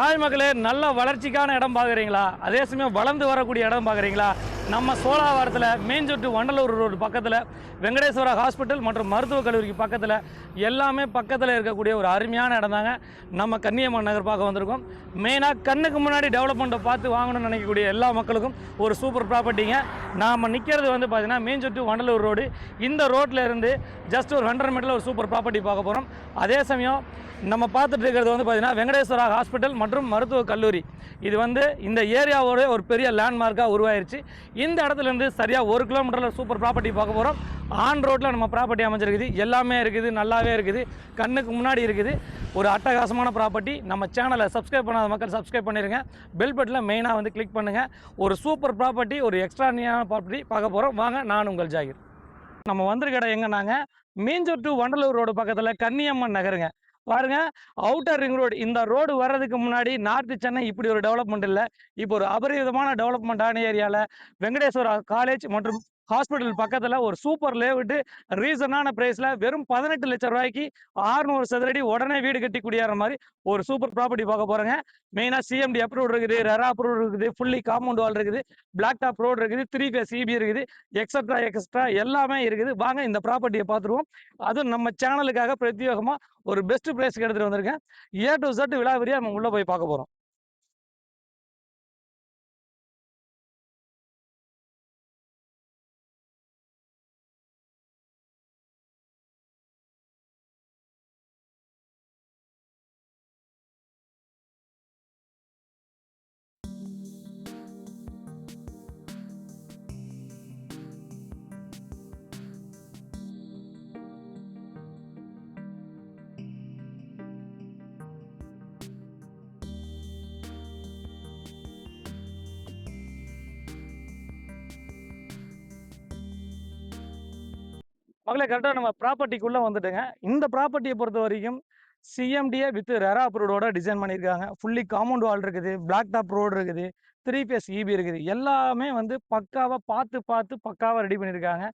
Hi மக்களே நல்ல வளர்ச்சிக்கான இடம் பார்க்குறீங்களா? அதே சமயம் வளர்ந்து வரக்கூடிய இடம் பார்க்குறீங்களா? நம்ம சோழாவாரத்தில் மேஞ்சொட்டு வண்டலூர் ரோடு பக்கத்தில் வெங்கடேஸ்வரா ஹாஸ்பிட்டல் மற்றும் மருத்துவக் கல்லூரிக்கு பக்கத்தில் எல்லாமே பக்கத்தில் இருக்கக்கூடிய ஒரு அருமையான இடம் தாங்க. நம்ம கன்னியம்மன் நகர் பார்க்க வந்திருக்கோம். மெயினாக கண்ணுக்கு முன்னாடி டெவலப்மெண்ட்டை பார்த்து வாங்கணும்னு நினைக்கக்கூடிய எல்லா மக்களுக்கும் ஒரு சூப்பர் ப்ராப்பர்ட்டிங்க நாம் நிற்கிறது வந்து பார்த்திங்கன்னா மேஞ்சொட்டு வண்டலூர் ரோடு. இந்த ரோட்டில் இருந்து ஜஸ்ட் ஒரு ஹண்ட்ரட் மீட்டரில் ஒரு சூப்பர் ப்ராப்பர்ட்டி பார்க்க போகிறோம் அதே சமயம் நம்ம பார்த்துட்டு இருக்கிறது வந்து பார்த்திங்கன்னா வெங்கடேஸ்வரா ஹாஸ்பிட்டல் மற்றும் மருத்துவக் கல்லூரி. இது வந்து இந்த ஏரியாவோட ஒரு பெரிய லேண்ட்மார்க்காக உருவாயிருச்சு. இந்த இடத்துல இருந்து சரியாக ஒரு கிலோமீட்டரில் சூப்பர் ப்ராப்பர்ட்டி பார்க்க போகிறோம் ஆன் ரோட்டில் நம்ம ப்ராப்பர்ட்டி அமைஞ்சிருக்குது. எல்லாமே இருக்குது நல்லாவே இருக்குது. கண்ணுக்கு முன்னாடி இருக்குது. ஒரு அட்டகாசமான ப்ராப்பர்ட்டி நம்ம சேனலை சப்ஸ்கிரைப் பண்ணாத மக்கள் சப்ஸ்கிரைப் பண்ணிடுங்க பெல் பட்டில் மெயினாக வந்து கிளிக் பண்ணுங்கள் ஒரு சூப்பர் ப்ராப்பர்ட்டி ஒரு எக்ஸ்ட்ரானியான ப்ராப்பர்ட்டி பார்க்க போகிறோம் வாங்க நான் உங்கள் ஜாகிர். நம்ம வந்திருக்க இடம் எங்கன்னாங்க மீஞ்சூர் டு வண்டலூர் ரோடு பக்கத்தில் கன்னியம்மன் நகருங்க. பாருங்க அவுட்டர் ரிங் ரோடு இந்த ரோடு வர்றதுக்கு முன்னாடி நார்த்து சென்னை இப்படி ஒரு டெவலப்மெண்ட் இல்லை. இப்போ ஒரு அபரிவிதமான டெவலப்மெண்ட்டான ஏரியாவில் வெங்கடேஸ்வரா காலேஜ் மற்றும் ஹாஸ்பிட்டல் பக்கத்தில் ஒரு சூப்பர் லேவுட்டு ரீசனான ப்ரைஸில் வெறும் பதினெட்டு லட்சம் ரூபாய்க்கு ஆறுநூறு சதுரடி உடனே வீடு கட்டி குடியேற மாதிரி ஒரு சூப்பர் ப்ராப்பர்ட்டி பார்க்க போகிறேங்க மெயினாக சிஎம்டி அப்ரூவ் இருக்குது ரெரா அப்ரூவ் இருக்குது ஃபுல்லி காம்பவுண்ட் வால் இருக்குது பிளாக் டாப் ரோடு இருக்குது த்ரீ ஃபேஸ் சிபி இருக்குது எக்ஸட்ரா எக்ஸட்ரா எல்லாமே இருக்குது. வாங்க இந்த ப்ராப்பர்ட்டியை பார்த்துருவோம். அதுவும் நம்ம சேனலுக்காக பிரத்யேகமாக ஒரு பெஸ்ட் ப்ரைஸ்க்கு எடுத்துகிட்டு வந்திருக்கேன். ஏ டு ஜட் விழாவிரியாக நம்ம உள்ளே போய் பார்க்க போகிறோம் மகளே கரெக்டாக நம்ம ப்ராப்பர்ட்டிக்குள்ளே வந்துட்டுங்க. இந்த ப்ராப்பர்ட்டியை பொறுத்த வரைக்கும் சிஎம்டிஏ வித் ரெரா அப்ரூவோட டிசைன் பண்ணியிருக்காங்க. ஃபுல்லி காம்பவுண்ட் வால் இருக்குது பிளாக் டாப் ரோடு இருக்குது த்ரீ பேஸ் இபி இருக்குது. எல்லாமே வந்து பக்காவாக பார்த்து பார்த்து பக்காவாக ரெடி பண்ணியிருக்காங்க.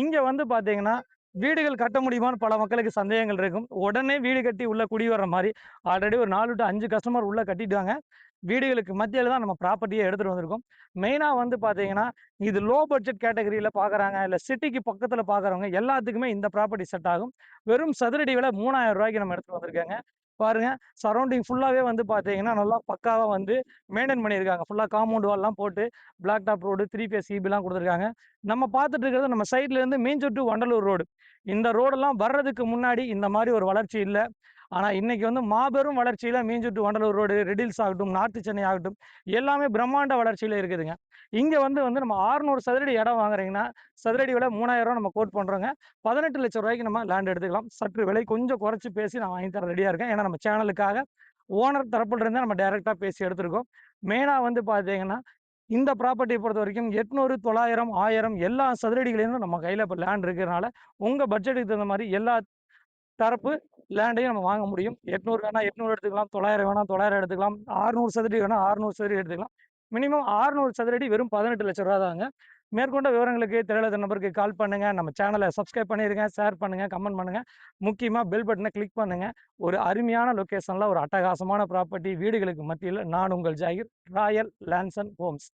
இங்கே வந்து பார்த்தீங்கன்னா வீடுகள் கட்ட முடியுமான்னு பல மக்களுக்கு சந்தேகங்கள் இருக்கும். உடனே வீடு கட்டி உள்ள குடி வர்ற மாதிரி ஆல்ரெடி ஒரு நாலு டு அஞ்சு கஸ்டமர் உள்ள கட்டிட்டாங்க. வீடுகளுக்கு மத்தியில் தான் நம்ம ப்ராப்பர்ட்டியை எடுத்துகிட்டு வந்திருக்கோம். மெயினாக வந்து பார்த்தீங்கன்னா இது லோ பட்ஜெட் கேட்டகரியில் பார்க்குறாங்க இல்லை சிட்டிக்கு பக்கத்தில் பார்க்குறவங்க எல்லாத்துக்குமே இந்த ப்ராப்பர்ட்டி செட் ஆகும். வெறும் சதுரடி விலை மூணாயிரம் ரூபாய்க்கு நம்ம எடுத்துகிட்டு வந்திருக்காங்க. பாருங்க சரௌண்டிங் ஃபுல்லாகவே வந்து பார்த்தீங்கன்னா நல்லா பக்காவாக வந்து மெயின்டைன் பண்ணியிருக்காங்க. ஃபுல்லாக காம்பவுண்ட் வால்லாம் போட்டு black top road three phase சிபிலாம் கொடுத்துருக்காங்க. நம்ம பார்த்துட்டு இருக்கிறது நம்ம சைட்லேருந்து மீஞ்சொட்டு வண்டலூர் ரோடு இந்த ரோடெல்லாம் வர்றதுக்கு முன்னாடி இந்த மாதிரி ஒரு வளர்ச்சி இல்லை. ஆனால் இன்னைக்கு வந்து மாபெரும் வளர்ச்சியில் மீஞ்சொட்டு வண்டலூர் ரோடு ரெடில்ஸ் ஆகட்டும் நார்த்து சென்னை ஆகட்டும் எல்லாமே பிரம்மாண்ட வளர்ச்சியில் இருக்குதுங்க. இங்கே வந்து வந்து நம்ம ஆறுநூறு சதுரடி இடம் வாங்குறீங்கன்னா சதுரடி விலை மூணாயிரம் ரூபா நம்ம கோட் பண்ணுறோங்க பதினெட்டு லட்சம் ரூபாய்க்கு நம்ம லேண்ட் எடுத்துக்கலாம். சற்று விலை கொஞ்சம் குறைச்சி பேசி நான் வாங்கி தர ரெடியாக இருக்கேன். ஏன்னா நம்ம சேனலுக்காக ஓனர் தரப்புலேருந்து நம்ம டைரெக்டாக பேசி எடுத்திருக்கோம். மெயினாக வந்து பார்த்தீங்கன்னா இந்த ப்ராப்பர்ட்டியை பொறுத்த வரைக்கும் எட்நூறு தொள்ளாயிரம் ஆயிரம் எல்லா சதுரடிகளையும் நம்ம கையில் இப்போ லேண்ட் இருக்கிறனால உங்கள் பட்ஜெட்டுக்கு தகுந்த மாதிரி எல்லா தரப்பு லேண்டையும் நம்ம வாங்க முடியும். எட்நூறு வேணா எட்நூறு எடுத்துக்கலாம். தொள்ளாயிரம் வேணா தொள்ளாயிரம் எடுத்துக்கலாம். ஆறுநூறு சதுரடி வேணா ஆறுநூறு சதுரடி எடுத்துக்கலாம். மினிமம் ஆறுநூறு சதுரடி வெறும் பதினெட்டு லட்சம் ரூபா தாங்க. மேற்கொண்ட விவரங்களுக்கு தெரியாத நம்பருக்கு கால் பண்ணுங்க. நம்ம சேனலை சப்ஸ்கிரைப் பண்ணிருங்க. ஷேர் பண்ணுங்க. கமெண்ட் பண்ணுங்க. முக்கியமாக பெல் பட்டனை கிளிக் பண்ணுங்க. ஒரு அருமையான லொக்கேஷனில் ஒரு அட்டகாசமான ப்ராப்பர்ட்டி வீடுகளுக்கு மத்தியில் நான் உங்கள் Zakir royal lands and homes